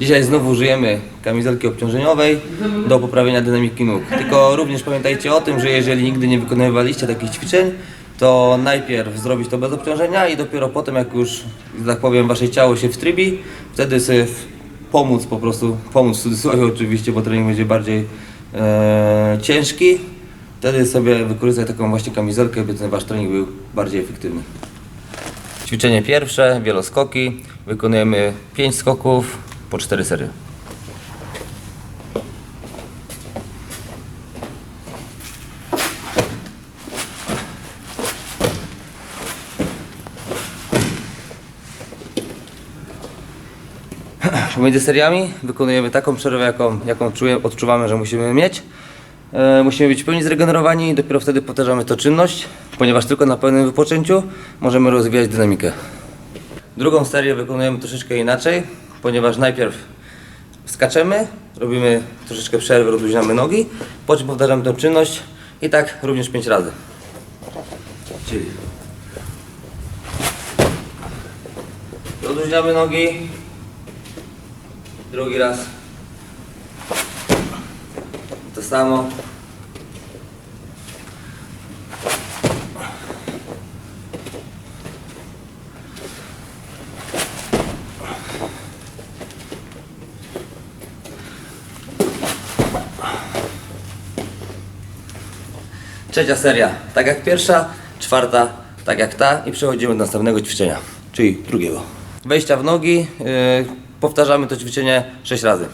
Dzisiaj znowu użyjemy kamizelki obciążeniowej do poprawienia dynamiki nóg. Tylko również pamiętajcie o tym, że jeżeli nigdy nie wykonywaliście takich ćwiczeń, to najpierw zrobić to bez obciążenia i dopiero potem, jak już, tak powiem, wasze ciało się wtrybi, wtedy sobie pomóc po prostu, pomóc w cudzysłowie oczywiście, bo trening będzie bardziej e, ciężki. Wtedy sobie wykorzystaj taką właśnie kamizelkę, by ten wasz trening był bardziej efektywny. Ćwiczenie pierwsze, wieloskoki. Wykonujemy 5 skoków po 4 serie. Pomiędzy seriami wykonujemy taką przerwę, jaką, jaką odczuwamy, że musimy mieć. E, musimy być w pełni zregenerowani i dopiero wtedy powtarzamy tę czynność, ponieważ tylko na pełnym wypoczęciu możemy rozwijać dynamikę. Drugą serię wykonujemy troszeczkę inaczej, ponieważ najpierw skaczemy, robimy troszeczkę przerwy, rozluźniamy nogi, po czym powtarzamy tę czynność i tak również 5 razy. Czyli rozluźniamy nogi, drugi raz to samo. Trzecia seria, tak jak pierwsza, czwarta, tak jak ta i przechodzimy do następnego ćwiczenia, czyli drugiego. Wejścia w nogi, yy, powtarzamy to ćwiczenie 6 razy.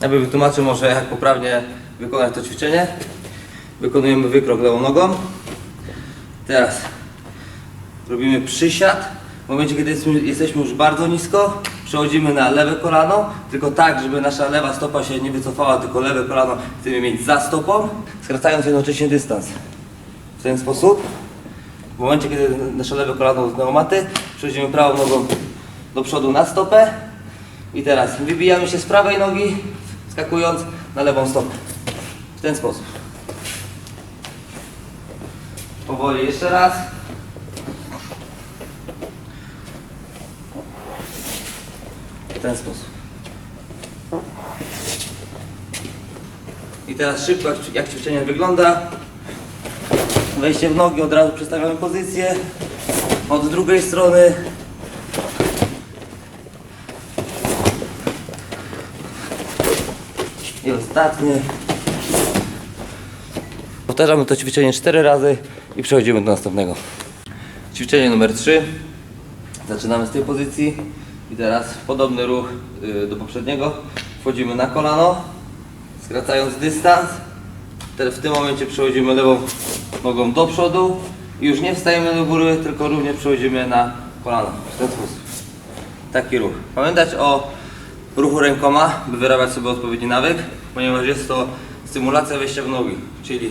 Ja bym wytłumaczył może jak poprawnie wykonać to ćwiczenie. Wykonujemy wykrok lewą nogą. Teraz robimy przysiad. W momencie, kiedy jesteśmy- już bardzo nisko, przechodzimy na lewe kolano, tylko tak, żeby nasza lewa stopa się nie wycofała, tylko lewe kolano chcemy mieć za stopą, skracając jednocześnie dystans. W ten sposób. W momencie, kiedy nasze lewe kolano dotknęło maty, przechodzimy prawą nogą do przodu na stopę i teraz wybijamy się z prawej nogi, skakując na lewą stopę. W ten sposób. Powoli jeszcze raz. Ten sposób. I teraz szybko, jak ćwi- jak ćwiczenie wygląda. Wejście w nogi, od razu przestawiamy pozycję. Od drugiej strony. I ostatnie. Powtarzamy to ćwiczenie 4 razy i przechodzimy do następnego. Ćwiczenie numer 3. Zaczynamy z tej pozycji i teraz podobny ruch y, do poprzedniego. Wchodzimy na kolano, skracając dystans. W tym momencie przechodzimy lewą nogą do przodu i już nie wstajemy do góry, tylko również przechodzimy na kolano. W ten sposób. Taki ruch. Pamiętać o ruchu rękoma, by wyrabiać sobie odpowiedni nawyk, ponieważ jest to stymulacja wejścia w nogi, czyli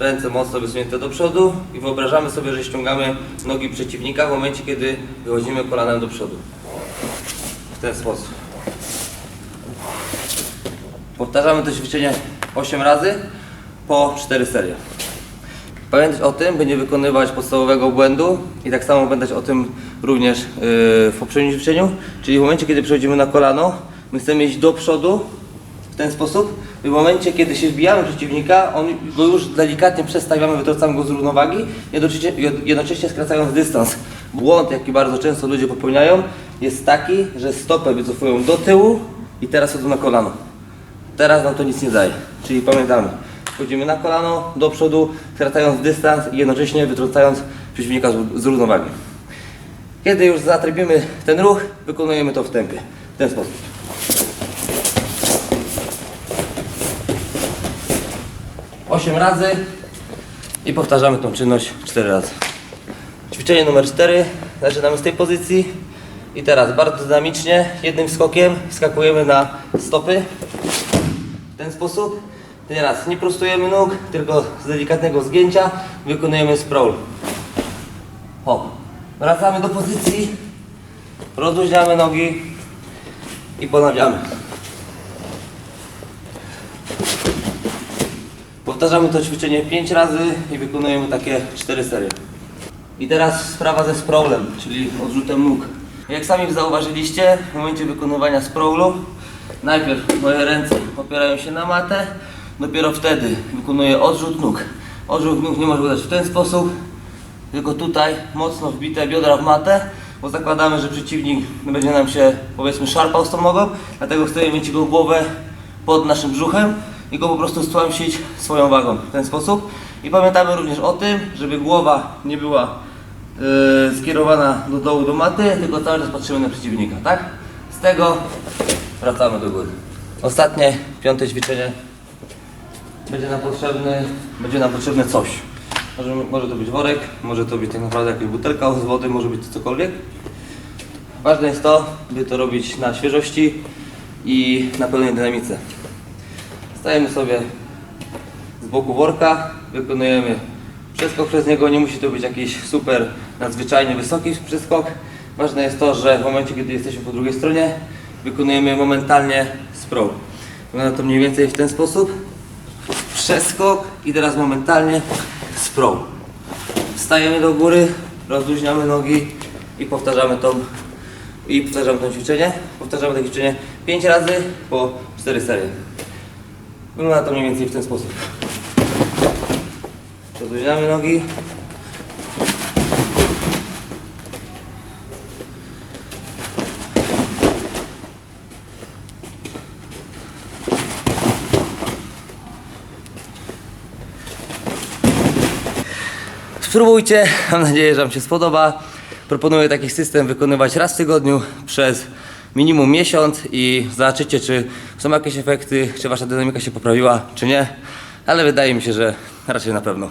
ręce mocno wysunięte do przodu i wyobrażamy sobie, że ściągamy nogi przeciwnika w momencie, kiedy wychodzimy kolanem do przodu. Ten sposób. Powtarzamy to ćwiczenie 8 razy po 4 serie. Pamiętać o tym, by nie wykonywać podstawowego błędu i tak samo pamiętać o tym również yy, w poprzednim ćwiczeniu, czyli w momencie, kiedy przechodzimy na kolano, my chcemy iść do przodu w ten sposób i w momencie, kiedy się wbijamy przeciwnika, on go już delikatnie przestawiamy, wytrącamy go z równowagi, jednocześnie skracając dystans. Błąd, jaki bardzo często ludzie popełniają, jest taki, że stopę wycofują do tyłu i teraz chodzą na kolano. Teraz nam to nic nie daje. Czyli pamiętamy, wchodzimy na kolano, do przodu, skracając dystans i jednocześnie wytrącając przeciwnika z, równowagi. Kiedy już zatrybimy ten ruch, wykonujemy to w tempie. W ten sposób. Osiem razy i powtarzamy tą czynność 4 razy. Ćwiczenie numer 4. Zaczynamy z tej pozycji. I teraz bardzo dynamicznie, jednym skokiem skakujemy na stopy. W ten sposób. Teraz nie prostujemy nóg, tylko z delikatnego zgięcia wykonujemy sprawl. Hop. Wracamy do pozycji. Rozluźniamy nogi i ponawiamy. Powtarzamy to ćwiczenie 5 razy i wykonujemy takie 4 serie. I teraz sprawa ze sprawlem, czyli odrzutem nóg. Jak sami zauważyliście, w momencie wykonywania sprawlu, najpierw moje ręce opierają się na matę, dopiero wtedy wykonuję odrzut nóg. Odrzut nóg nie może udać w ten sposób, tylko tutaj mocno wbite biodra w matę, bo zakładamy, że przeciwnik będzie nam się powiedzmy szarpał z tą nogą, dlatego chcemy mieć jego głowę pod naszym brzuchem i go po prostu stłamsić swoją wagą w ten sposób. I pamiętamy również o tym, żeby głowa nie była yy, skierowana do dołu do maty, tylko cały czas patrzymy na przeciwnika, tak? Z tego wracamy do góry. Ostatnie, piąte ćwiczenie będzie nam potrzebny, będzie nam potrzebne coś. Może, może to być worek, może to być tak naprawdę jakaś butelka z wody, może być cokolwiek. Ważne jest to, by to robić na świeżości i na pełnej dynamice. Stajemy sobie z boku worka, wykonujemy przeskok przez niego, nie musi to być jakiś super nadzwyczajnie wysoki przeskok. Ważne jest to, że w momencie, kiedy jesteśmy po drugiej stronie, wykonujemy momentalnie sprawl. Wygląda to mniej więcej w ten sposób. Przeskok i teraz momentalnie sprawl. Wstajemy do góry, rozluźniamy nogi i powtarzamy tą i powtarzamy to ćwiczenie. Powtarzamy to ćwiczenie 5 razy po 4 serie. Wygląda to mniej więcej w ten sposób. Rozluźniamy nogi. Spróbujcie, mam nadzieję, że Wam się spodoba. Proponuję taki system wykonywać raz w tygodniu przez minimum miesiąc i zobaczycie, czy są jakieś efekty, czy Wasza dynamika się poprawiła, czy nie. Ale wydaje mi się, że raczej na pewno.